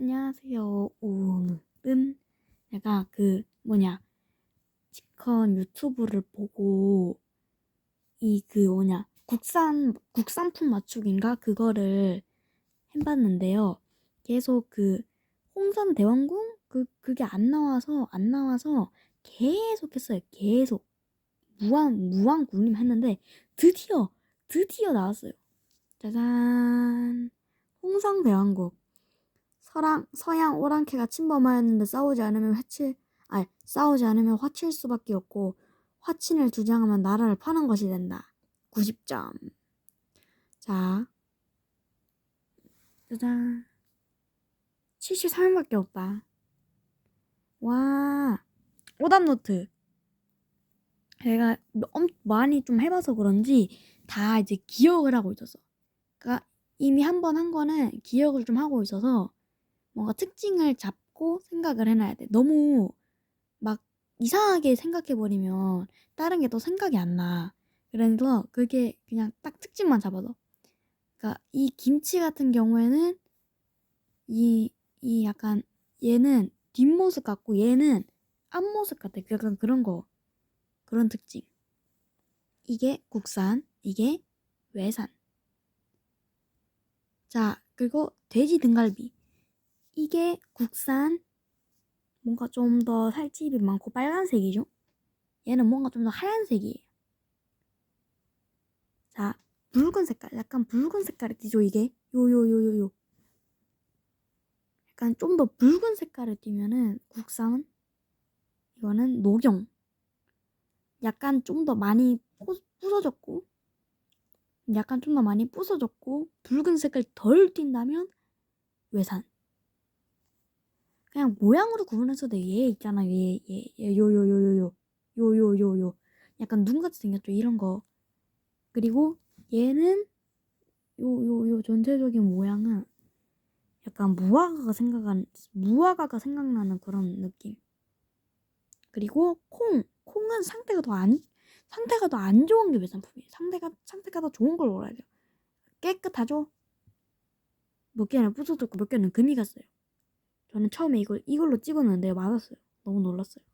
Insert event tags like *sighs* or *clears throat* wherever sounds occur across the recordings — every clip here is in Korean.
안녕하세요. 오늘은 내가 그 뭐냐 치컨 유튜브를 보고 이 그 뭐냐 국산 국산품 맞추기인가 그거를 해봤는데요. 계속 그 홍선 대왕궁 그 그게 안 나와서 안 나와서 계속 했어요. 계속 무한 무한 굴림 했는데 드디어 드디어 나왔어요. 짜잔 홍성 대왕국 서랑 서양 오랑캐가 침범하였는데 싸우지 않으면 해칠 아니 싸우지 않으면 화칠 수밖에 없고 화친을 주장하면 나라를 파는 것이 된다. 90점. 자, 짜잔. 73일밖에 없다. 와, 오답 노트. 제가 엄, 많이 좀 해봐서 그런지 다 이제 기억을 하고 있었어. 그러니까 이미 한번한 거는 기억을 좀 하고 있어서 뭔가 특징을 잡고 생각을 해놔야 돼. 너무 막 이상하게 생각해버리면 다른 게 또 생각이 안 나. 그래서 그게 그냥 딱 특징만 잡아서. 그러니까 이 김치 같은 경우에는 이, 이 약간 얘는 뒷모습 같고 얘는 앞모습 같아. 약간 그런 거. 그런 특징. 이게 국산, 이게 외산. 자, 그리고 돼지 등갈비. 이게 국산, 뭔가 좀 더 살집이 많고 빨간색이죠? 얘는 뭔가 좀 더 하얀색이에요. 자, 붉은 색깔. 약간 붉은 색깔이 띠죠, 이게? 요 요 요 요 요. 약간 좀 더 붉은 색깔을 띠면은 국산, 이거는 녹용. 약간 좀 더 많이 부서졌고, 약간 좀 더 많이 부서졌고, 붉은 색깔 덜 띈다면 외산. 그냥 모양으로 구분해서도 얘 있잖아. 얘얘얘요요요요요 요요요요. 약간 눈같이 생겼죠 이런 거. 그리고 얘는 요요요 요, 요 전체적인 모양은 약간 무화과가 생각한 무화과가 생각나는 그런 느낌. 그리고 콩 콩은 상태가 더 안 상태가 더 안 좋은 게 외상품이에요. 상태가 상태가 더 좋은 걸 먹어야 돼요 깨끗하죠? 몇 개는 부서졌고 몇 개는 금이 갔어요. 저는 처음에 이걸 이걸로 찍었는데 맞았어요. 너무 놀랐어요.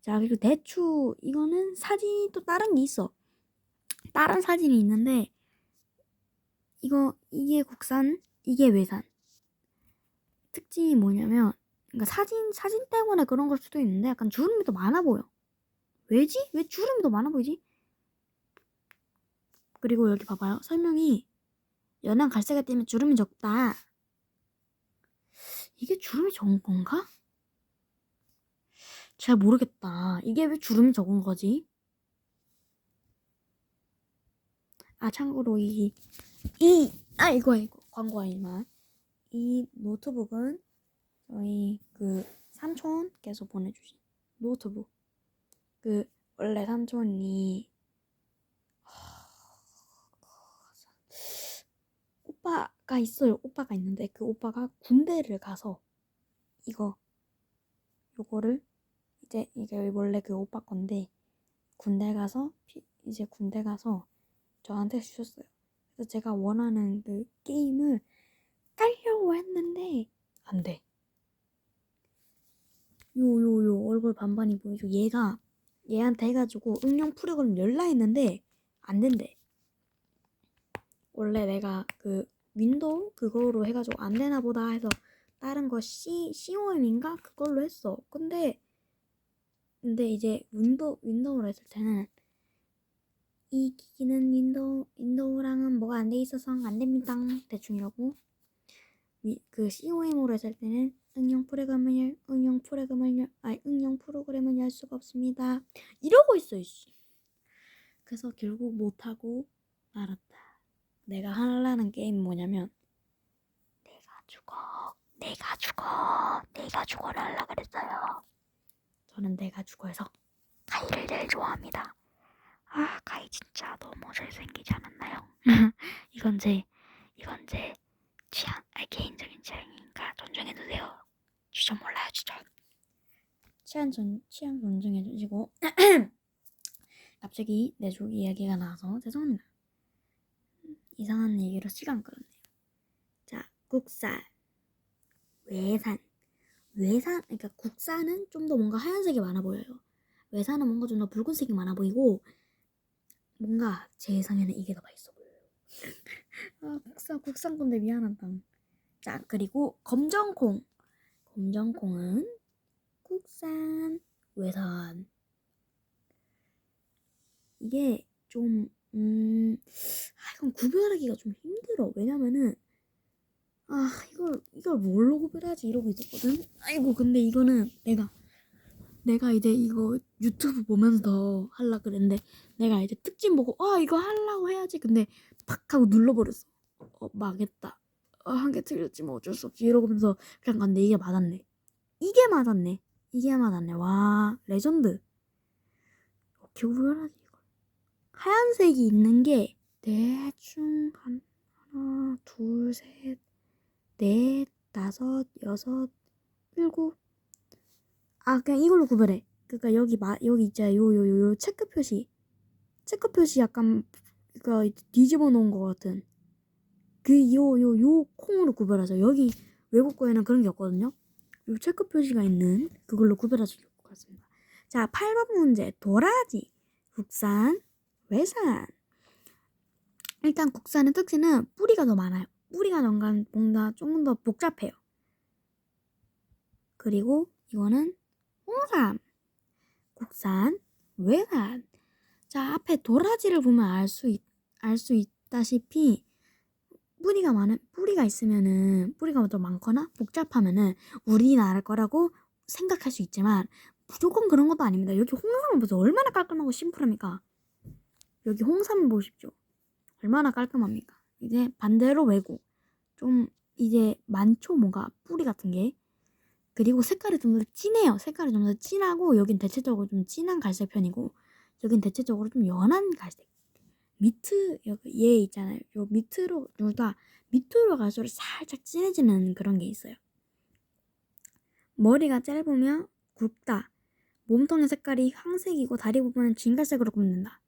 자 그리고 대추 이거는 사진이 또 다른 게 있어. 다른 사진이 있는데 이거 이게 국산 이게 외산. 특징이 뭐냐면 그러니까 사진 사진 때문에 그런 걸 수도 있는데 약간 주름이 더 많아 보여. 왜지? 왜 주름이 더 많아 보이지? 그리고 여기 봐봐요. 설명이 연한 갈색을 띠면 주름이 적다. 이게 주름이 적은 건가? 잘 모르겠다. 이게 왜 주름이 적은 거지? 아, 참고로 이, 이, 아, 이거, 이거. 광고 아니만. 이 노트북은 저희 그 삼촌께서 보내주신 노트북. 그, 원래 삼촌이, 오빠 가 있어요. 오빠가 있는데 그 오빠가 군대를 가서 이거 요거를 이제 이게 원래 그 오빠 건데 군대 가서 이제 군대 가서 저한테 주셨어요. 그래서 제가 원하는 그 게임을 깔려고 했는데 안 돼. 요 요 요 얼굴 반반이 보이죠. 얘가 얘한테 해가지고 응용 프로그램 열라 했는데 안 된대. 원래 내가 그 윈도우 그거로 해가지고 안 되나 보다 해서 다른 거 C, COM인가? 그걸로 했어. 근데, 근데 이제 윈도우, 윈도우로 했을 때는 이 기기는 윈도우, 윈도우랑은 뭐가 안 돼 있어서 안 됩니다. 대충 이러고. 그 COM으로 했을 때는 응용 프로그램을 열, 응용 프로그램을 열, 아니, 응용 프로그램을 열 수가 없습니다. 이러고 있어, 이씨. 그래서 결국 못 하고 말았다. 내가 하려는 게임 뭐냐면 내가 죽어 내가 죽어 내가 죽어를 하려 그랬어요. 저는 내가 죽어해서 가이를 제일 좋아합니다. 아 가이 진짜 너무 잘생기지 않았나요? *laughs* 이건 제 이건 제 취향 아 개인적인 취향이니까 존중해주세요. 주전 몰라요 주전 취향 존 취향 존중해주시고 *clears throat* 갑자기 내족 이야기가 나와서 죄송합니다 이상한 얘기로 시간 끌었네요. 자, 국산. 외산. 외산, 그러니까 국산은 좀 더 뭔가 하얀색이 많아 보여요. 외산은 뭔가 좀 더 붉은색이 많아 보이고, 뭔가 제 예상에는 이게 더 맛있어 보여요. *laughs* 아, 국산, 국산 건데 미안하다. 자, 그리고 검정콩. 검정콩은 국산, 외산. 이게 좀, 음, 아, 이건 구별하기가 좀 힘들어. 왜냐면은, 아, 이걸, 이걸 뭘로 구별하지? 이러고 있었거든? 아이고, 근데 이거는 내가, 내가 이제 이거 유튜브 보면서 더 할라 그랬는데, 내가 이제 특집 보고, 아, 이거 하려고 해야지. 근데 팍 하고 눌러버렸어. 어, 망했다. 어, 한개 틀렸지, 뭐 어쩔 수 없지. 이러면서 그냥 갔는데 이게 맞았네. 이게 맞았네. 이게 맞았네. 와, 레전드. 어떻게 구별하지? 하얀색이 있는 게, 대충, 한, 하나, 둘, 셋, 넷, 다섯, 여섯, 일곱. 아, 그냥 이걸로 구별해. 그니까 여기 마, 여기 있잖아. 요, 요, 요, 요, 체크 표시. 체크 표시 약간, 그니까 뒤집어 놓은 것 같은. 그, 요, 요, 요 콩으로 구별하죠. 여기 외국 거에는 그런 게 없거든요. 요 체크 표시가 있는 그걸로 구별하실 것 같습니다. 자, 8번 문제. 도라지. 국산, 외산. 일단 국산의 특징은 뿌리가 더 많아요. 뿌리가 뭔가, 뭔가 조금 더 복잡해요. 그리고 이거는 홍삼. 국산, 외산. 자, 앞에 도라지를 보면 알수 있, 알수 있다시피 뿌리가 많은 뿌리가 있으면은 뿌리가 더 많거나 복잡하면은 우리나라 거라고 생각할 수 있지만 무조건 그런 것도 아닙니다. 여기 홍삼을 보세요. 얼마나 깔끔하고 심플합니까? 여기 홍삼을 보십시오. 얼마나 깔끔합니까? 이제 반대로 외고 좀 이제 많죠 뭐가 뿌리 같은 게 그리고 색깔이 좀 더 진해요. 색깔이 좀 더 진하고 여긴 대체적으로 좀 진한 갈색 편이고 여긴 대체적으로 좀 연한 갈색. 밑트 여기 얘 있잖아요. 요 밑으로 둘다 밑으로 갈수록 살짝 진해지는 그런 게 있어요. 머리가 짧으면 굵다. 몸통의 색깔이 황색이고 다리 부분은 진갈색으로 굽는다.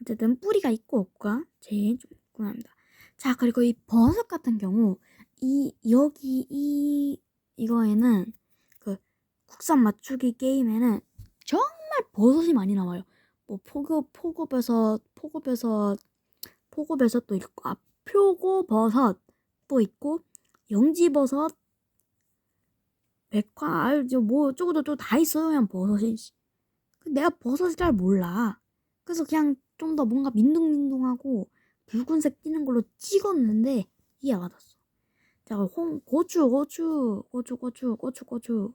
어쨌든 뿌리가 있고 없고가 제일 좀 궁금합니다. 자 그리고 이 버섯 같은 경우 이 여기 이 이거에는 그 국산 맞추기 게임에는 정말 버섯이 많이 나와요. 뭐 포교 포고버섯 포고버섯 포고버섯도 있고 아 표고버섯도 있고 영지버섯 백화 알죠 뭐 어쩌고저쩌고 다 있어요 그냥 버섯이 내가 버섯을 잘 몰라 그래서 그냥 좀 더 뭔가 민둥민둥하고 붉은색 띄는 걸로 찍었는데 이해 맞았어 자 홍 고추 고추 고추 고추 고추 고추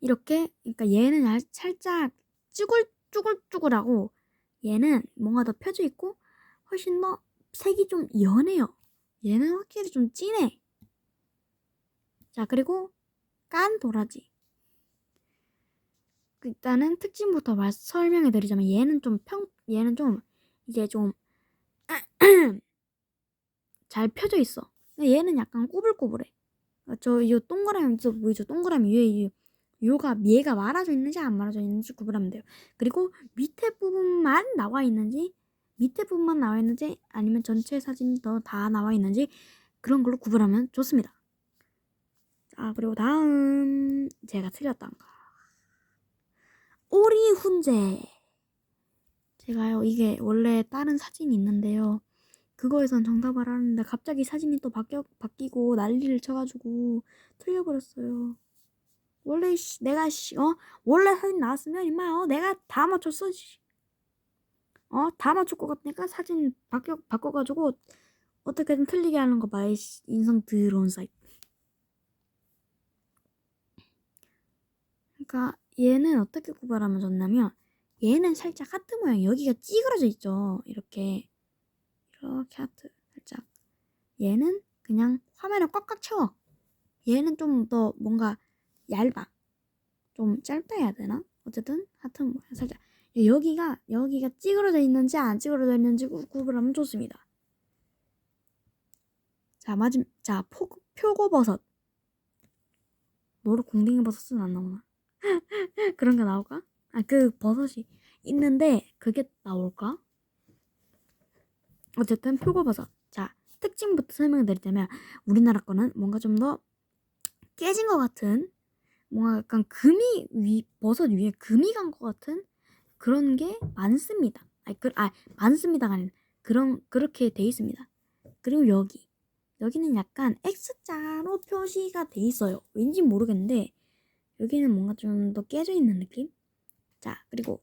이렇게 그러니까 얘는 알- 살짝 쭈글 쭈글쭈글하고 얘는 뭔가 더 펴져 있고 훨씬 더 색이 좀 연해요. 얘는 확실히 좀 진해. 자 그리고 깐 도라지. 그 일단은 특징부터 말 설명해 드리자면 얘는 좀 평, 얘는 좀 이제 좀 *clears throat* 잘 펴져 있어. 얘는 약간 꼬불꼬불해. 저 이 동그라미 있어 보이죠? 동그라미 위에 이 요가 얘가 말아져 있는지 안 말아져 있는지 구분하면 돼요. 그리고 밑에 부분만 나와 있는지 밑에 부분만 나와 있는지 아니면 전체 사진이 더다 나와 있는지 그런 걸로 구분하면 좋습니다. 자 그리고 다음 제가 틀렸던가 오리 훈제 제가요 이게 원래 다른 사진이 있는데요. 그거에선 정답을 하는데 갑자기 사진이 또 바뀌어, 바뀌고 난리를 쳐가지고 틀려버렸어요. 원래 씨, 내가 씨, 어 원래 사진 나왔으면 임마 어 내가 다 맞췄어 씨. 어 다 맞출 것 같으니까 사진 바뀌어 바꿔가지고 어떻게든 틀리게 하는 거 봐. 인성 더러운 사이트. 그러니까 얘는 어떻게 구별하면 좋냐면 얘는 살짝 하트 모양 여기가 찌그러져 있죠. 이렇게 이렇게 하트 살짝. 얘는 그냥 화면을 꽉꽉 채워. 얘는 좀 더 뭔가 얇아. 좀 짧다 해야 되나? 어쨌든 하트 모양 살짝 여기가 여기가 찌그러져 있는지 안 찌그러져 있는지 구- 구분하면 좋습니다. 자 마지막 자 포, 표고버섯 뭐로 공댕이 버섯은 안 나오나? *laughs* 그런 게 나올까? 아 그 버섯이 있는데 그게 나올까? 어쨌든 표고버섯 특징부터 설명을 드리자면 우리나라 거는 뭔가 좀 더 깨진 것 같은 뭔가 약간 금이 위 버섯 위에 금이 간 것 같은 그런 게 많습니다. 아니 그, 아 많습니다가 아니라 그런 그렇게 돼 있습니다. 그리고 여기 여기는 약간 X자로 표시가 돼 있어요. 왠지 모르겠는데 여기는 뭔가 좀 더 깨져 있는 느낌? 자, 그리고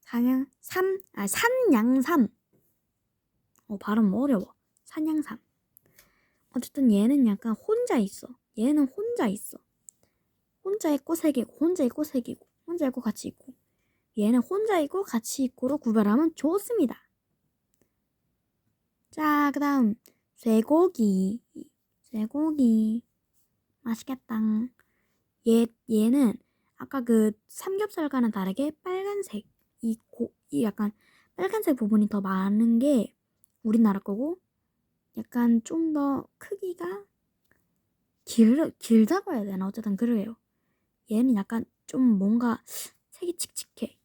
산양 삼, 아 산양삼. 어, 발음 어려워. 산양삼. 어쨌든 얘는 약간 혼자 있어. 얘는 혼자 있어. 혼자 있고 세 개고, 혼자 있고 세 개고, 혼자 있고 같이 있고. 얘는 혼자 있고 같이 있고로 구별하면 좋습니다. 자, 그 다음 쇠고기. 쇠고기. 맛있겠다. 얘, 얘는 아까 그 삼겹살과는 다르게 빨간색. 이 고, 이 약간 빨간색 부분이 더 많은 게 우리나라 거고, 약간 좀 더 크기가 길, 길다고 해야 되나? 어쨌든 그래요. 얘는 약간 좀 뭔가 색이 칙칙해.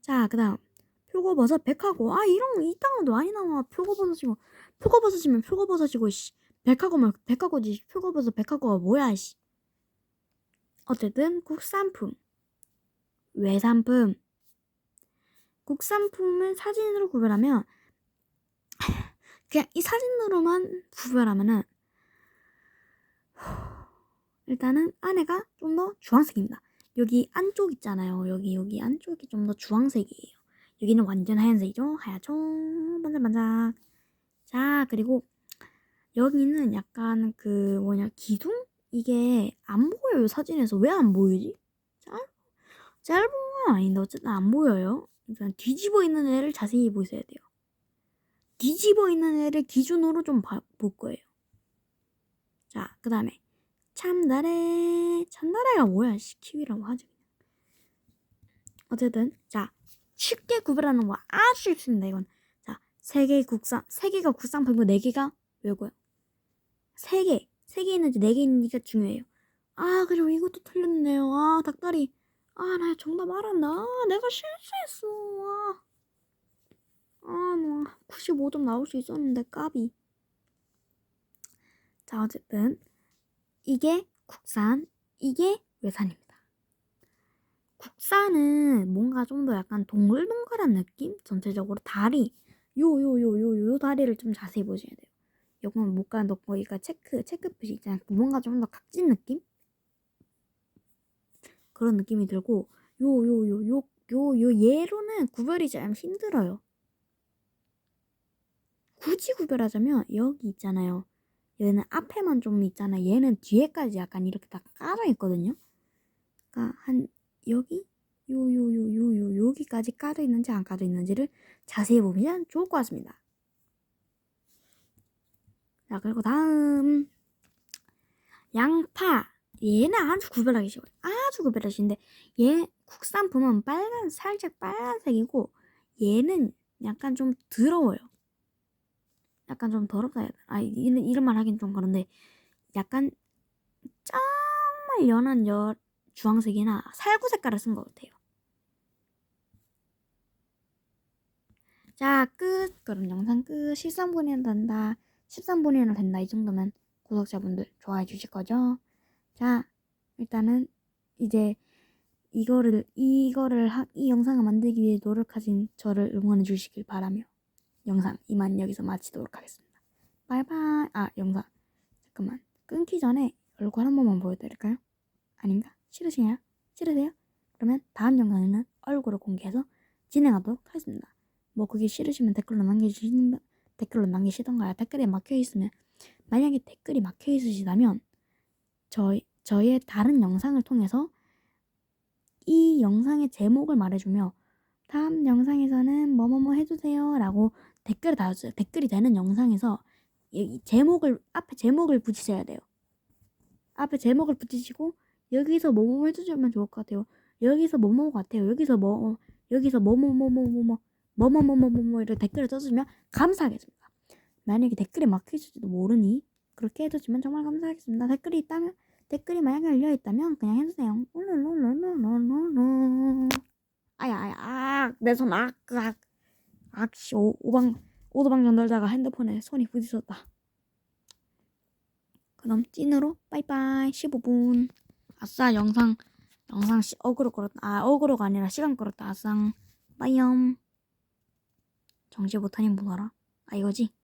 자, 그 다음. 표고버섯 백하고. 아, 이런, 거 이딴 거 많이 나와. 표고버섯이고. 표고버섯이면 표고버섯이고, 씨. 백하고면 백하고지. 표고버섯 백하고가 뭐야, 씨. 어쨌든, 국산품. 외산품. 국산품은 사진으로 구별하면, *laughs* 그냥 이 사진으로만 구별하면은, *sighs* 일단은 안에가 좀 더 주황색입니다. 여기 안쪽 있잖아요. 여기 여기 안쪽이 좀 더 주황색이에요. 여기는 완전 하얀색이죠. 하얗죠. 반짝반짝. 자 그리고 여기는 약간 그 뭐냐 기둥 이게 안 보여요 사진에서 왜 안 보이지? 짧 짧은 건 아닌데 어쨌든 안 보여요. 일단 뒤집어 있는 애를 자세히 보셔야 돼요. 뒤집어 있는 애를 기준으로 좀 볼 거예요. 자, 그 다음에 참나래 참나래가 뭐야 씨 키위라고 그냥. 어쨌든 자 쉽게 구별하는 거 아주 쉽습니다 이건 자 세 개 국산 세 개가 국산품이고 네 개가 외고요 세 개 세 개 있는지 네 개 있는지가 중요해요. 아 그리고 이것도 틀렸네요. 아 닭다리. 아 나 정답 알았나? 아, 내가 실수했어. 아뭐 95점 나올 수 있었는데 까비. 자 어쨌든 이게 국산, 이게 외산입니다. 국산은 뭔가 좀 더 약간 동글동글한 느낌? 전체적으로 다리, 요, 요, 요, 요, 요 다리를 좀 자세히 보셔야 돼요. 요건 목과 덕보기가 체크, 체크표시 있잖아요. 뭔가 좀 더 각진 느낌? 그런 느낌이 들고, 요, 요, 요, 요, 요, 요, 얘로는 구별이 좀 힘들어요. 굳이 구별하자면, 여기 있잖아요. 얘는 앞에만 좀 있잖아. 얘는 뒤에까지 약간 이렇게 다 깔아 있거든요. 그러니까 한 여기 요 요 요 요 요 여기까지 깔아 있는지 안 깔아 있는지를 자세히 보면 좋을 것 같습니다. 자 그리고 다음 양파 얘는 아주 구별하기 쉬워요. 아주 구별하기 쉬운데 얘 국산품은 빨간 살짝 빨간색이고 얘는 약간 좀 더러워요. 약간 좀 더럽다 해야 되나? 아, 이런, 이런 말 하긴 좀 그런데, 약간, 정말 연한 여, 주황색이나 살구 색깔을 쓴 것 같아요. 자, 끝. 그럼 영상 끝. 13분이나 된다. 13분이나 된다. 이 정도면 구독자분들 좋아해 주실 거죠? 자, 일단은 이제 이거를, 이거를, 하, 이 영상을 만들기 위해 노력하신 저를 응원해 주시길 바라며. 영상 이만 여기서 마치도록 하겠습니다. 바이바이. 아, 영상. 잠깐만. 끊기 전에 얼굴 한 번만 보여드릴까요? 아닌가? 싫으시냐? 싫으세요? 그러면 다음 영상에는 얼굴을 공개해서 진행하도록 하겠습니다. 뭐 그게 싫으시면 댓글로 남겨주시는 댓글로 남기시던가요. 댓글에 막혀 있으면 만약에 댓글이 막혀 있으시다면 저희 저의 다른 영상을 통해서 이 영상의 제목을 말해주며 다음 영상에서는 뭐뭐뭐 해주세요 라고 댓글을 달아주세요. 댓글이 되는 영상에서 이 제목을 앞에 제목을 붙이셔야 돼요. 앞에 제목을 붙이시고 여기서 뭐뭐 해주시면 좋을 것 같아요. 여기서 뭐뭐 같아요. 여기서 뭐 여기서 뭐뭐뭐뭐뭐뭐 뭐뭐뭐뭐뭐뭐 이렇게 댓글을 써주면 감사하겠습니다. 만약에 댓글이 막혀있을지도 모르니 그렇게 해주시면 정말 감사하겠습니다. 댓글이 있다면 댓글이 만약에 열려 있다면 그냥 해주세요. 롤롤롤롤롤롤 아야 아야 아내 손 악악. 악시 오, 오방 오도방 전달자가 핸드폰에 손이 부딪혔다. 그럼 찐으로 빠이빠이 15분. 아싸 영상 영상 시 어그로 걸었다. 아 어그로가 아니라 시간 걸었다. 아싸. 빠이염. 정지 못하니 뭐더라? 아 이거지?